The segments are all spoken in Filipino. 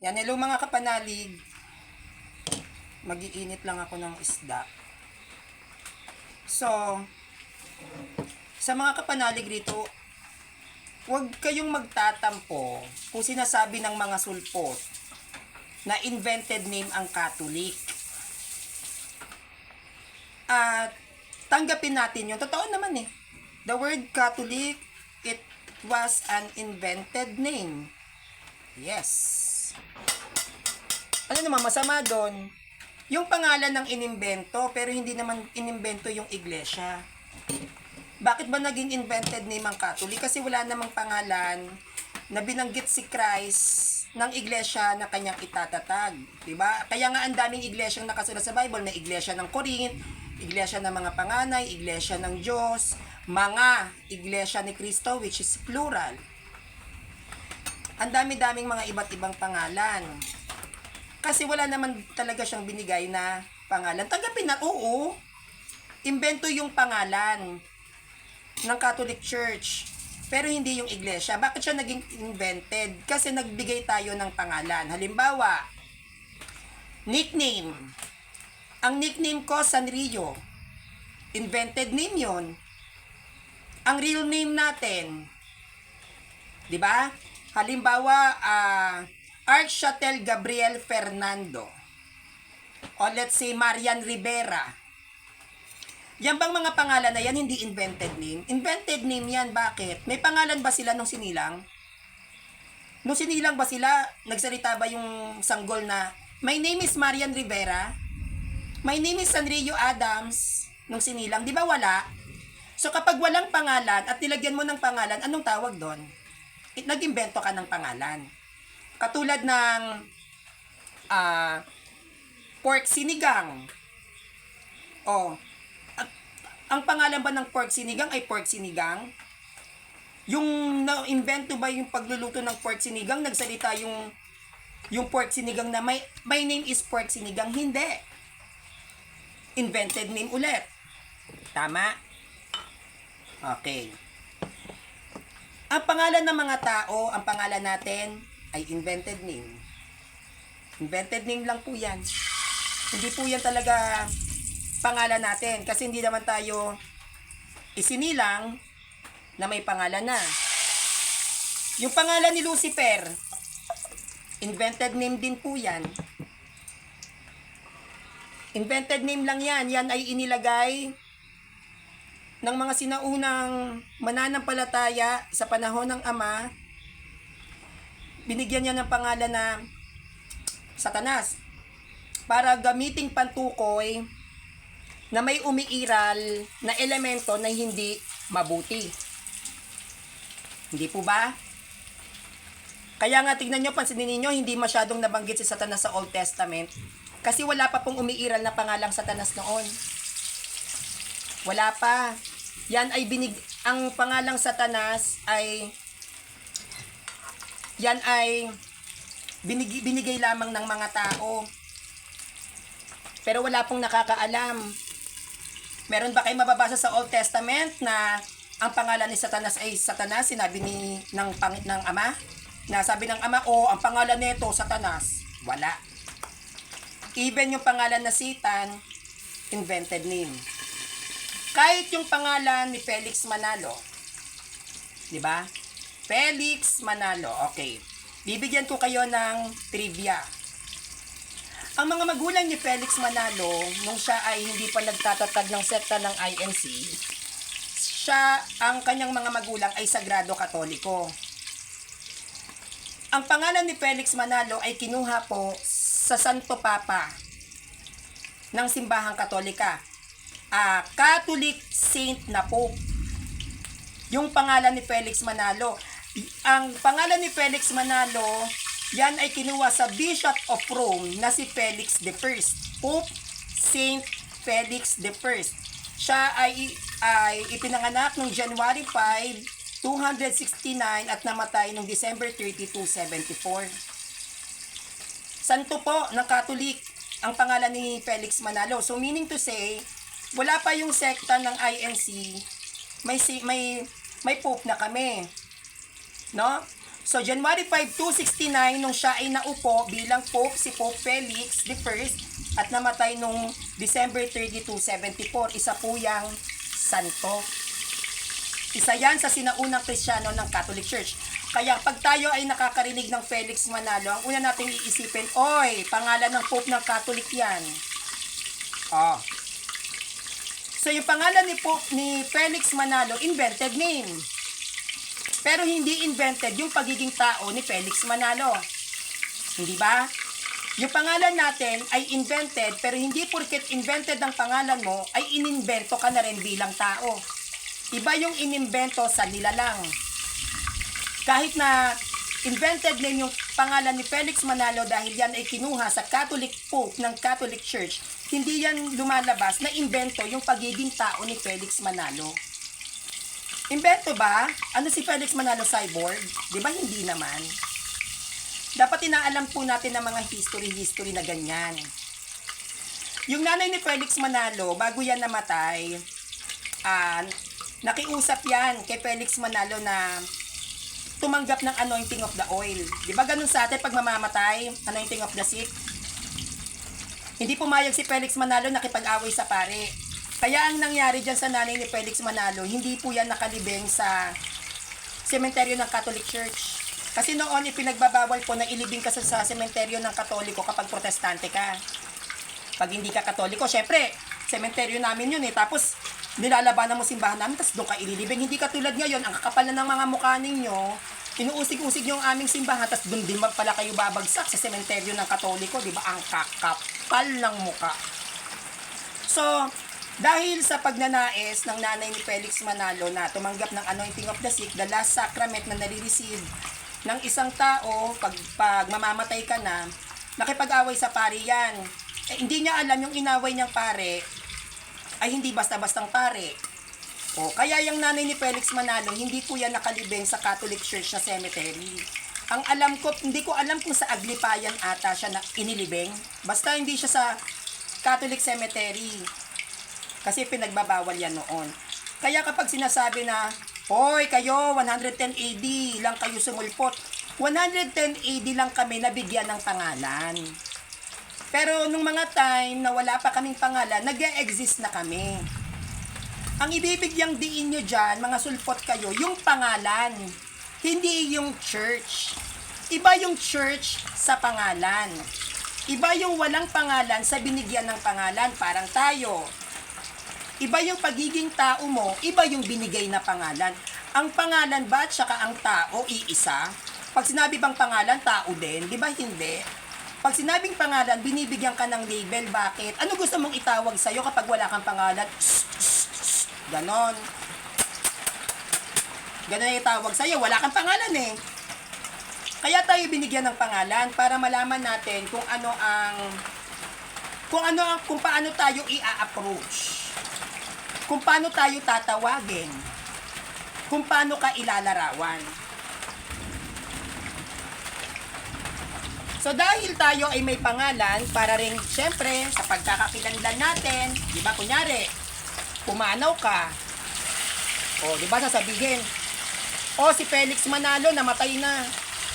Yan, hello mga kapanalig. Magiinit lang ako ng isda. So, sa mga kapanalig rito, huwag kayong magtatampo kung sinasabi ng mga sulpot na invented name ang Catholic. At tanggapin natin yun. Totoo naman eh. The word Catholic, it was an invented name. Yes. Ano naman masama doon? Yung pangalan ng inimbento pero hindi naman inimbento yung iglesia. Bakit ba naging invented name ang Catholic? Kasi wala namang pangalan na binanggit si Christ ng iglesia na kanyang itatatag. Diba? Kaya nga ang daming iglesyang nakasulat sa Bible na iglesia ng Corinth, iglesia ng mga panganay, iglesia ng Diyos, mga iglesia ni Kristo which is plural. Ang dami-daming mga iba't ibang pangalan. Kasi wala naman talaga siyang binigay na pangalan. Tanggapin na, oo. Imbento yung pangalan ng Catholic Church. Pero hindi yung iglesia. Bakit siya naging invented? Kasi nagbigay tayo ng pangalan. Halimbawa, nickname. Ang nickname ko, Sanrio. Invented name yon. Ang real name natin, di ba? Halimbawa, ah, Archatel Gabriel Fernando. O let's say, Marian Rivera. Yan bang mga pangalan na yan, hindi invented name? Invented name yan, bakit? May pangalan ba sila nung sinilang? Nung sinilang ba sila, nagsalita ba yung sanggol na, My name is Marian Rivera. My name is Sanrio Adams. Nung sinilang, di ba wala? So kapag walang pangalan at nilagyan mo ng pangalan, anong tawag doon? Nag-imbento ka ng pangalan. Katulad ng ah pork sinigang. Oh, at- ang pangalan ba ng pork sinigang ay pork sinigang? Yung na-invento ba yung pagluluto ng pork sinigang, nagsalita yung yung pork sinigang na may my name is pork sinigang, hindi. Invented name ulit. Tama? Okay. Ang pangalan ng mga tao, ang pangalan natin ay invented name. Invented name lang po yan. Hindi po yan talaga pangalan natin kasi hindi naman tayo isinilang na may pangalan na. Yung pangalan ni Lucifer, invented name din po yan. Invented name lang yan. Yan ay inilagay ng mga sinaunang mananampalataya sa panahon ng Ama. Binigyan niya ng pangalan na Satanas para gamiting pantukoy na may umiiral na elemento na hindi mabuti. Hindi po ba? Kaya nga tignan nyo, pansinin ninyo, hindi masyadong nabanggit si Satanas sa Old Testament kasi wala pa pong umiiral na pangalang Satanas noon. Wala pa. Yan ay binig ang pangalang Satanas ay yan ay binig, binigay lamang ng mga tao. Pero wala pong nakakaalam. Meron ba kayo mababasa sa Old Testament na ang pangalan ni Satanas ay Satanas, sinabi ni ng pangit ng ama? Na sabi ng ama, oh, ang pangalan nito Satanas. Wala. Even yung pangalan na Satan, invented name. Kahit yung pangalan ni Felix Manalo. 'Di ba? Felix Manalo. Okay. Bibigyan ko kayo ng trivia. Ang mga magulang ni Felix Manalo, nung siya ay hindi pa nagtatatag ng sekta ng INC, siya, ang kanyang mga magulang ay Sagrado Katoliko. Ang pangalan ni Felix Manalo ay kinuha po sa Santo Papa ng Simbahang Katolika. Ah, Catholic Saint na Pope. Yung pangalan ni Felix Manalo. Ang pangalan ni Felix Manalo, yan ay kinuha sa Bishop of Rome na si Felix First. Pope Saint Felix First. Siya ay, ay ipinanganak noong January 5, 269 at namatay noong December 32, 74. Santo po ng Katolik ang pangalan ni Felix Manalo. So meaning to say, wala pa yung sekta ng INC, may may may pope na kami. No? So, January 5, 269, nung siya ay naupo bilang Pope, si Pope Felix the First, at namatay nung December 30, 274. Isa po yang santo. Isa yan sa sinaunang kristyano ng Catholic Church. Kaya pag tayo ay nakakarinig ng Felix Manalo, ang una nating iisipin, oy, pangalan ng Pope ng Catholic yan. Oh. So yung pangalan ni Pope ni Felix Manalo, invented name. Pero hindi invented yung pagiging tao ni Felix Manalo. Hindi ba? Yung pangalan natin ay invented, pero hindi porket invented ang pangalan mo, ay inimbento ka na rin bilang tao. Iba yung inimbento sa nilalang. Kahit na invented name yung pangalan ni Felix Manalo dahil yan ay kinuha sa Catholic Pope ng Catholic Church, hindi yan lumalabas na invento yung pagiging tao ni Felix Manalo. Invento ba? Ano si Felix Manalo cyborg? Di ba hindi naman? Dapat inaalam po natin ng mga history-history na ganyan. Yung nanay ni Felix Manalo, bago yan namatay, ah, nakiusap yan kay Felix Manalo na tumanggap ng anointing of the oil. Di ba ganun sa atin pag mamamatay, anointing of the sick? Hindi pumayag si Felix Manalo nakipag-away sa pare. Kaya ang nangyari dyan sa nanay ni Felix Manalo, hindi po yan nakalibing sa sementeryo ng Catholic Church. Kasi noon, ipinagbabawal po na ilibing ka sa, sementeryo ng Katoliko kapag protestante ka. Pag hindi ka Katoliko, syempre, sementeryo namin yun eh. Tapos, nilalabanan mo simbahan namin, tapos doon ka ililibing. Hindi katulad ngayon, ang kakapal na ng mga mukha ninyo, inuusig-usig yung aming simbahan, tapos doon din pala kayo babagsak sa sementeryo ng Katoliko, di ba? Ang kakapal ng mukha. So, dahil sa pagnanais ng nanay ni Felix Manalo na tumanggap ng anointing of the sick, the last sacrament na nare-receive ng isang tao pag, pag mamamatay ka na, nakipag-away sa pare yan. Eh, hindi niya alam yung inaway niyang pare ay hindi basta-bastang pare. O, kaya yung nanay ni Felix Manalo, hindi po yan nakalibing sa Catholic Church na cemetery. Ang alam ko, hindi ko alam kung sa Aglipayan ata siya na inilibing. Basta hindi siya sa Catholic Cemetery. Kasi pinagbabawal yan noon. Kaya kapag sinasabi na, Hoy, kayo, 110 AD lang kayo sumulpot. 110 AD lang kami nabigyan ng pangalan. Pero nung mga time na wala pa kaming pangalan, nag exist na kami. Ang ibibigyang diin nyo dyan, mga sulpot kayo, yung pangalan. Hindi yung church. Iba yung church sa pangalan. Iba yung walang pangalan sa binigyan ng pangalan, parang tayo. Iba yung pagiging tao mo, iba yung binigay na pangalan. Ang pangalan ba at saka ang tao, iisa? Pag sinabi bang pangalan, tao din, di ba hindi? Pag sinabing pangalan, binibigyan ka ng label, bakit? Ano gusto mong itawag sa'yo kapag wala kang pangalan? Ganon. Ganon yung itawag sa'yo, wala kang pangalan eh. Kaya tayo binigyan ng pangalan para malaman natin kung ano ang kung ano kung paano tayo i-approach. Kung paano tayo tatawagin. Kung paano ka ilalarawan. So dahil tayo ay may pangalan para rin syempre sa pagkakakilanlan natin, 'di ba kunyari, pumanaw ka. O 'di ba sasabihin, "O si Felix Manalo namatay na."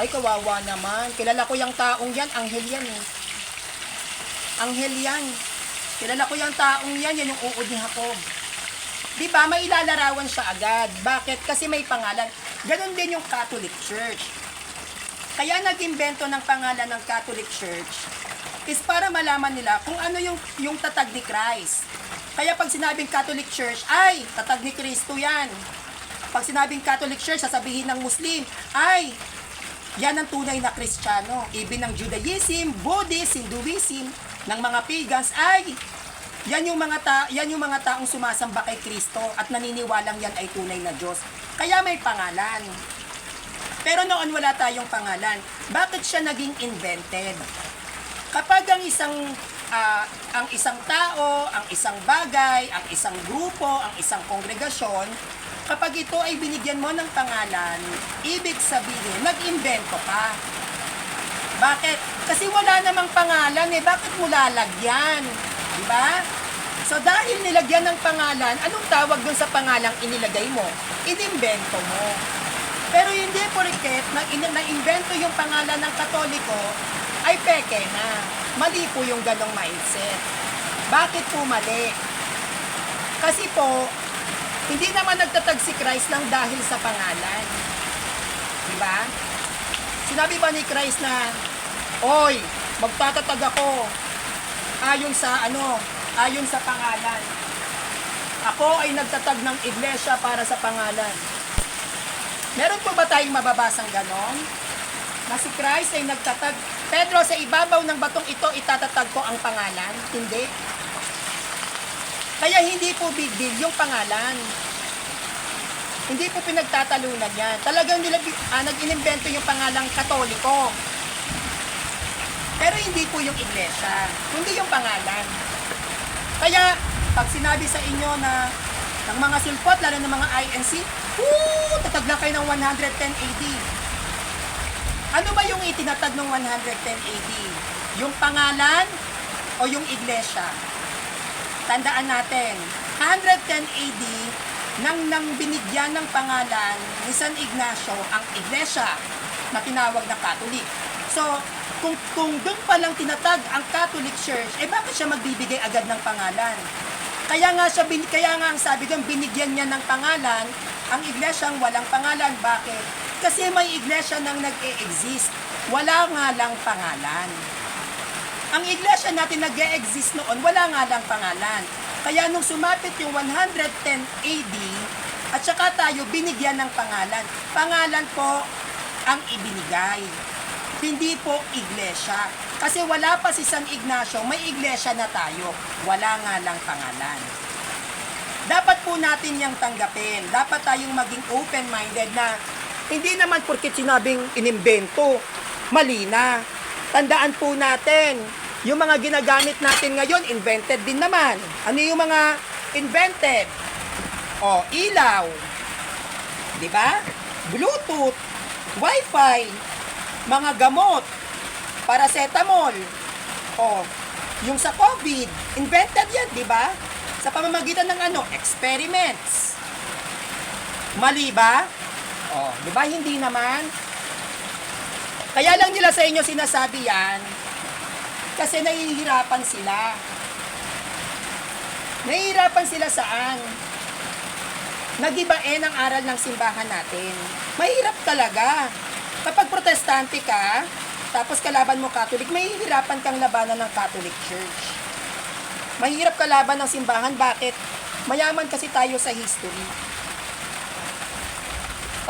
Ay kawawa naman. Kilala ko yung taong 'yan, anghel 'yan eh. Anghel 'yan. Kilala ko yung taong 'yan, yan yung uod ni Jacob. 'Di ba? May ilalarawan siya agad. Bakit? Kasi may pangalan. Ganon din yung Catholic Church. Kaya nag-imbento ng pangalan ng Catholic Church is para malaman nila kung ano yung, yung tatag ni Christ. Kaya pag sinabing Catholic Church, ay, tatag ni Kristo yan. Pag sinabing Catholic Church, sasabihin ng Muslim, ay, yan ang tunay na Kristiyano. Ibig ng Judaism, Buddhism, Hinduism, ng mga pagans, ay, yan yung mga ta yan yung mga taong sumasamba kay Kristo at naniniwalang yan ay tunay na Diyos. Kaya may pangalan. Pero noon wala tayong pangalan. Bakit siya naging invented? Kapag ang isang ah, ang isang tao, ang isang bagay, ang isang grupo, ang isang kongregasyon, kapag ito ay binigyan mo ng pangalan, ibig sabihin, nag-invento ka. Bakit? Kasi wala namang pangalan eh. Bakit mo lalagyan? Di ba? So dahil nilagyan ng pangalan, anong tawag dun sa pangalang inilagay mo? Inimbento mo. Pero hindi porket na, in- na-invento yung pangalan ng Katoliko ay peke na. Mali po yung ganong mindset. Bakit po mali? Kasi po, hindi naman nagtatag si Christ lang dahil sa pangalan. Di ba? Sinabi ba ni Christ na, Oy, magtatatag ako ayon sa ano, ayon sa pangalan. Ako ay nagtatag ng iglesia para sa pangalan. Meron po ba tayong mababasang ganon? Na si Christ ay nagtatag, Pedro, sa ibabaw ng batong ito, itatatag ko ang pangalan? Hindi. Kaya hindi po big deal yung pangalan. Hindi po pinagtatalunan yan. Talagang nila, ah, nag-inimbento yung pangalang katoliko. Pero hindi po yung iglesia, kundi yung pangalan. Kaya, pag sinabi sa inyo na ng mga silpot, lalo ng mga INC, woo, tatag na kayo ng 110 AD. Ano ba yung itinatag ng 110 AD? Yung pangalan o yung iglesia? Tandaan natin, 110 AD, nang, nang binigyan ng pangalan ni San Ignacio ang iglesia na tinawag na Catholic. So, kung, kung doon pa lang tinatag ang Catholic Church, eh bakit siya magbibigay agad ng pangalan? Kaya nga siya bin, kaya nga ang sabi doon binigyan niya ng pangalan ang iglesyang walang pangalan. Bakit? Kasi may iglesia nang nag-e-exist. Wala nga lang pangalan. Ang iglesia natin nag exist noon, wala nga lang pangalan. Kaya nung sumapit yung 110 AD, at saka tayo binigyan ng pangalan. Pangalan po ang ibinigay. Hindi po iglesia. Kasi wala pa si San Ignacio, may iglesia na tayo. Wala nga lang pangalan. Dapat po natin yang tanggapin. Dapat tayong maging open-minded na hindi naman porket sinabing inimbento, mali na. Tandaan po natin, yung mga ginagamit natin ngayon, invented din naman. Ano yung mga invented? O, ilaw. Di ba? Bluetooth, Wi-Fi, mga gamot, paracetamol. O, yung sa COVID, invented yan, di ba? Sa pamamagitan ng ano, experiments. Mali ba? O, di ba hindi naman? Kaya lang nila sa inyo sinasabi yan, kasi nahihirapan sila. Nahihirapan sila saan? Nagibain ang aral ng simbahan natin. Mahirap talaga. Kapag protestante ka, tapos kalaban mo Catholic, mahihirapan kang labanan ng Catholic Church. Mahirap kalaban ng simbahan. Bakit? Mayaman kasi tayo sa history.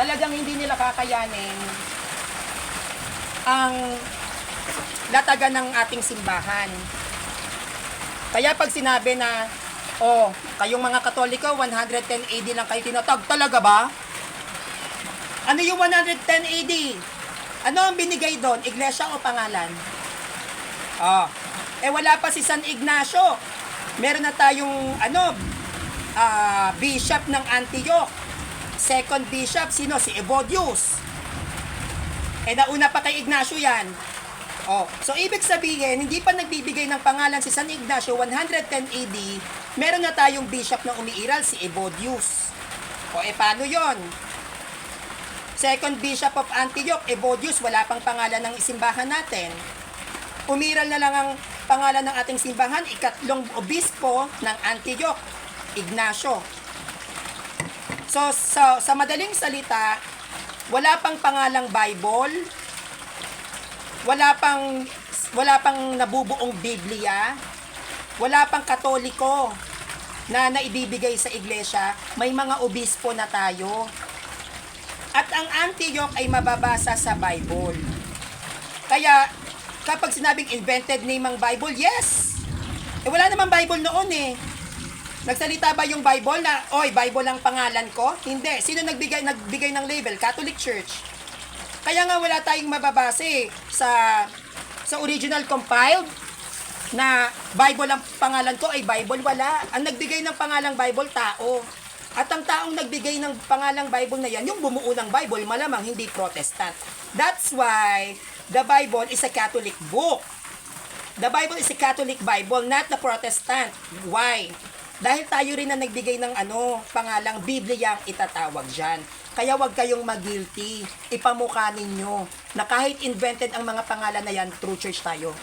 Talagang hindi nila kakayanin ang latagan ng ating simbahan. Kaya pag sinabi na, oh, kayong mga katoliko, 110 AD lang kayo tinatag, talaga ba? Ano yung 110 AD? Ano ang binigay doon? Iglesia o pangalan? Oh. Eh wala pa si San Ignacio. Meron na tayong ano, ah, bishop ng Antioch. Second bishop, sino? Si Evodius. Eh nauna pa kay Ignacio yan. Oh, so ibig sabihin, hindi pa nagbibigay ng pangalan si San Ignacio 110 AD, meron na tayong bishop na umiiral si Evodius. O eh paano 'yon? Second Bishop of Antioch, Evodius, wala pang pangalan ng isimbahan natin. Umiral na lang ang pangalan ng ating simbahan, ikatlong obispo ng Antioch, Ignacio. So, sa, sa madaling salita, wala pang pangalang Bible, wala pang wala pang nabubuong Biblia, wala pang katoliko na naibibigay sa iglesia, may mga obispo na tayo. At ang Antioch ay mababasa sa Bible. Kaya, kapag sinabing invented name ang Bible, yes! Eh, wala namang Bible noon eh. Nagsalita ba yung Bible na, oy, Bible ang pangalan ko? Hindi. Sino nagbigay, nagbigay ng label? Catholic Church. Kaya nga wala tayong mababase sa sa original compiled na Bible ang pangalan ko ay Bible wala. Ang nagbigay ng pangalang Bible tao. At ang taong nagbigay ng pangalang Bible na yan, yung bumuo ng Bible, malamang hindi Protestant. That's why the Bible is a Catholic book. The Bible is a Catholic Bible, not the Protestant. Why? Dahil tayo rin na nagbigay ng ano, pangalang Biblia ang itatawag dyan. Kaya wag kayong mag-guilty. Ipamukha ninyo na kahit invented ang mga pangalan na yan, true church tayo.